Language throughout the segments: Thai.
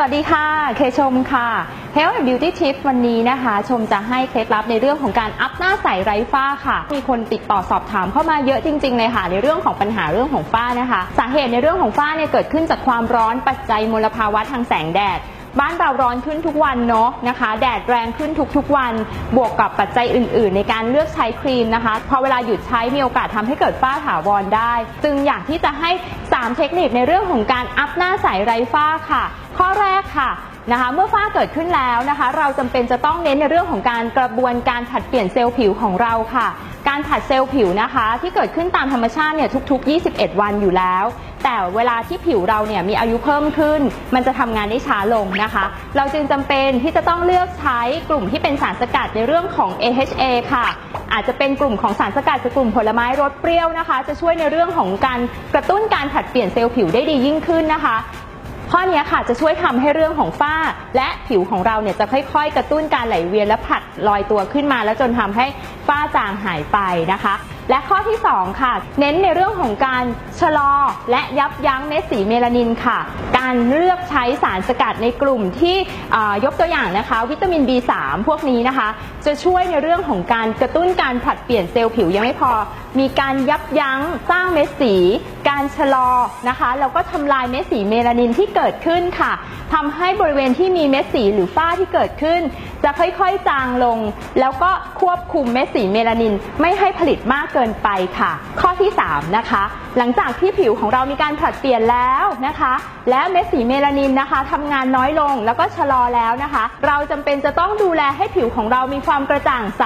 วัสดีค่ะ เคชมค่ะ Health and Beauty Tips วันนี้นะคะ ชมจะให้เคล็ดลับในเรื่องของการอัพหน้าใสไร้ฝ้าค่ะ มีคนติดต่อสอบถามเข้ามาเยอะจริงๆเลยค่ะ ในเรื่องของปัญหาเรื่องของฝ้านะคะ สาเหตุในเรื่องของฝ้าเนี่ยเกิดขึ้นจากความร้อนปัจจัยมลภาวะทางแสงแดด บ้านเราร้อนขึ้นทุกวันเนาะนะคะ แดดแรงขึ้นทุกๆวัน บวกกับปัจจัยอื่น ๆ ในการเลือกใช้ครีมนะคะพอเวลาหยุดใช้มีโอกาสทำให้เกิดฝ้าถาวรได้ จึงอยากที่จะให้ 3 เทคนิคในเรื่องของการอัพหน้าใสไร้ฝ้าค่ะ ข้อแรกค่ะนะคะเมื่อฝ้าเกิดขึ้นแล้วนะคะ เราจำเป็นจะต้องเน้นในเรื่องของการกระบวนการผัดเปลี่ยนเซลล์ผิวของเราค่ะ การผัดเซลล์ผิวนะคะ ที่เกิดขึ้นตามธรรมชาติเนี่ยทุก ๆ 21 วันอยู่แล้ว แต่เวลาที่ผิวเราเนี่ยมีอายุเพิ่มขึ้น มันจะทำงานได้ช้าลงนะคะ เราจึงจำเป็นที่จะต้องเลือกใช้กลุ่มที่เป็นสารสกัดในเรื่องของ AHA ค่ะ อาจจะเป็นกลุ่มของสารสกัดจากกลุ่มผลไม้รสเปรี้ยวนะคะ จะช่วยในเรื่องของการกระตุ้นการผลัดเปลี่ยนเซลล์ผิวได้ดียิ่งขึ้นนะคะข้อนี้ค่ะจะช่วยทำให้เรื่องของฝ้า และผิวของเราเนี่ยจะค่อยๆ กระตุ้นการไหลเวียนและผัดลอยตัวขึ้นมา แล้วจนทำให้ฝ้าจางหายไปนะคะ และข้อที่ 2 ค่ะ เน้นในเรื่องของการชะลอและยับยั้งเม็ดสีเมลานินค่ะ การเลือกใช้สารสกัดในกลุ่มที่ยกตัวอย่างนะคะ วิตามิน B3 พวกนี้นะคะจะช่วยในเรื่องของการกระตุ้นการผลัดเปลี่ยนเซลล์ผิวยังไม่พอ มีการยับยั้งสร้างเม็ดสี การชะลอนะคะแล้วก็ทำลายเม็ดสีเมลานินที่เกิดขึ้นค่ะทำให้บริเวณที่มีเม็ดสีหรือฝ้าที่เกิดขึ้น จะค่อยๆจางลง แล้วก็ควบคุมเม็ดสีเมลานินไม่ให้ผลิตมากเกินไปค่ะ ข้อที่ 3 นะคะ หลังจากที่ผิวของเรามีการผลัดเปลี่ยนแล้วนะคะ และเม็ดสีเมลานินนะคะทำงานน้อยลงแล้วก็ชะลอแล้วนะคะ เราจำเป็นจะต้องดูแลให้ผิวของเรามีความกระจ่างใส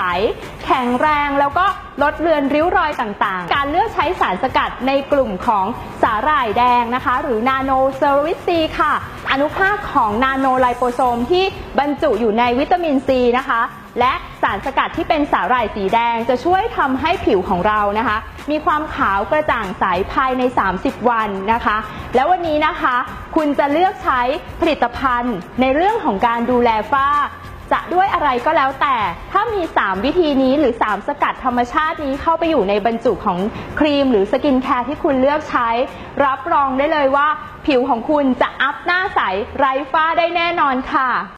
แข็งแรงแล้วก็ลดเลือนริ้วรอยต่างๆ การเลือกใช้สารสกัดในกลุ่มของสาหร่ายแดงนะคะ หรือนาโนเซอร์วิซีค่ะ อนุภาคของนาโนไลโปโซมที่บรรจุอยู่ในวิตามินซีนะคะ และสารสกัดที่เป็นสาหร่ายสีแดงจะช่วยทำให้ผิวของเรานะคะ มีความขาวกระจ่างใสภายใน 30 วันนะคะ แล้ววันนี้นะคะ คุณจะเลือกใช้ผลิตภัณฑ์ในเรื่องของการดูแลฝ้า จะด้วยอะไรก็แล้วแต่ถ้ามี 3 วิธีนี้หรือ 3 สกัดธรรมชาตินี้เข้าไปอยู่ในบรรจุของครีมหรือสกินแคร์ที่คุณเลือกใช้ รับรองได้เลยว่า ผิวของคุณจะอัพหน้าใสไร้ฝ้าได้แน่นอนค่ะ